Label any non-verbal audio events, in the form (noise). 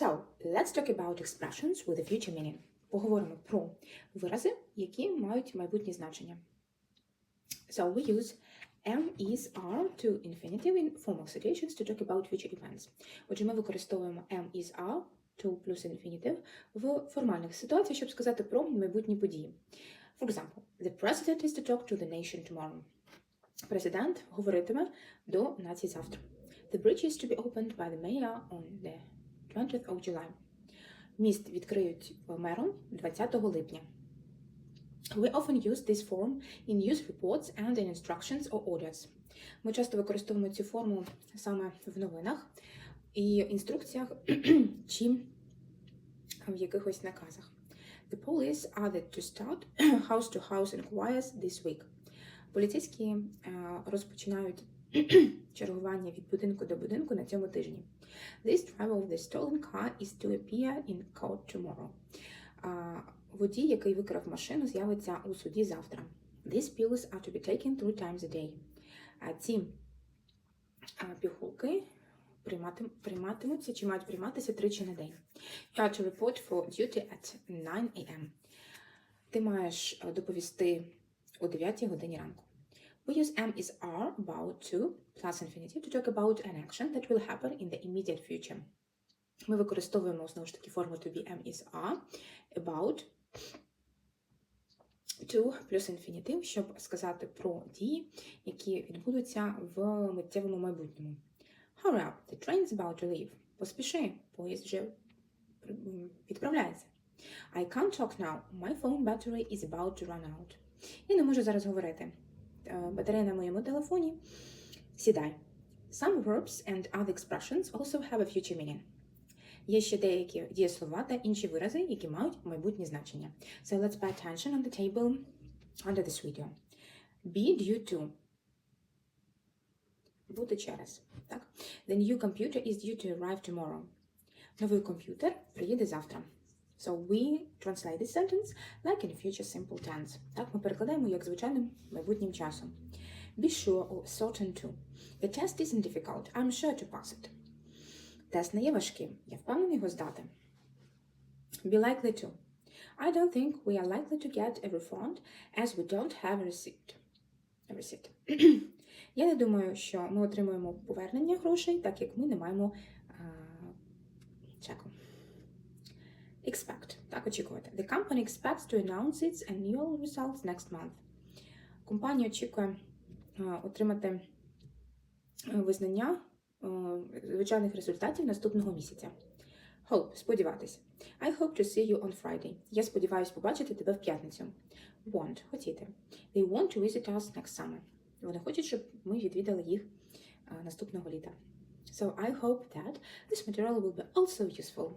So, let's talk about expressions with a future meaning. Поговоримо про вирази, які мають майбутнє значення. So, we use am, is, are to infinitive in formal situations to talk about future events. Отже, ми використовуємо am, is, are to плюс infinitive в формальних ситуаціях, щоб сказати про майбутні події. For example, the president is to talk to the nation tomorrow. Президент говоритиме до нації завтра. The bridge is to be opened by the mayor on the 20th of July. Міст відкриють мером 20 липня. We often use this form in news reports and in instructions or orders. Ми часто використовуємо цю форму саме в новинах і інструкціях чи в якихось наказах. The police there to start house-to-house inquiries this week. Поліцейські е, розпочинають (clears throat) чергування від будинку до будинку на цьому тижні. This driver of the stolen car is to appear in court tomorrow. А, Водій, який викрав машину, з'явиться у суді завтра. These pills are to be taken three times a day. А ці а, пігулки приймати, прийматимуться чи мають прийматися тричі на день. You are to report for duty at 9 a.m. Ти маєш доповісти о 9 годині ранку. We use am is are about to plus infinitive to talk about an action that will happen in the immediate future. Ми використовуємо знову ж таки форму to be am is are about to плюс infinitive, щоб сказати про дії, які відбудуться в миттєвому майбутньому. Hurry up, the train's about to leave. Поспіши, поїзд вже відправляється. I can't talk now. My phone battery is about to run out. Я не можу зараз говорити. Е, Батарея на моєму телефоні. Сідай. Some verbs and other expressions also have a future meaning. Є ще деякі дієслова та інші вирази, які мають майбутнє значення. So let's pay attention on the table under this video. Be due to. Бути через. Так? The new computer is due to arrive tomorrow. Новий комп'ютер приїде завтра. So we translate this sentence like in future simple tense. Так, ми перекладаємо як звичайним майбутнім часом. Be sure or certain to. The test isn't difficult. I'm sure to pass it. Тест не є важким. Я впевнений його здати. Be likely to. I don't think we are likely to get a refund as we don't have a receipt. A receipt. Я не думаю, що ми отримуємо повернення грошей, так як ми не маємо а, чеку. Expect. Так, очікувати. The company expects to announce its annual results next month. Компанія очікує отримати е, визнання е, звичайних результатів наступного місяця. Hope – сподіватися. I hope to see you on Friday. Я сподіваюся побачити тебе в п'ятницю. Want – хотіти. They want to visit us next summer. Вони хочуть, щоб ми відвідали їх е, наступного літа. So I hope that this material will be also useful.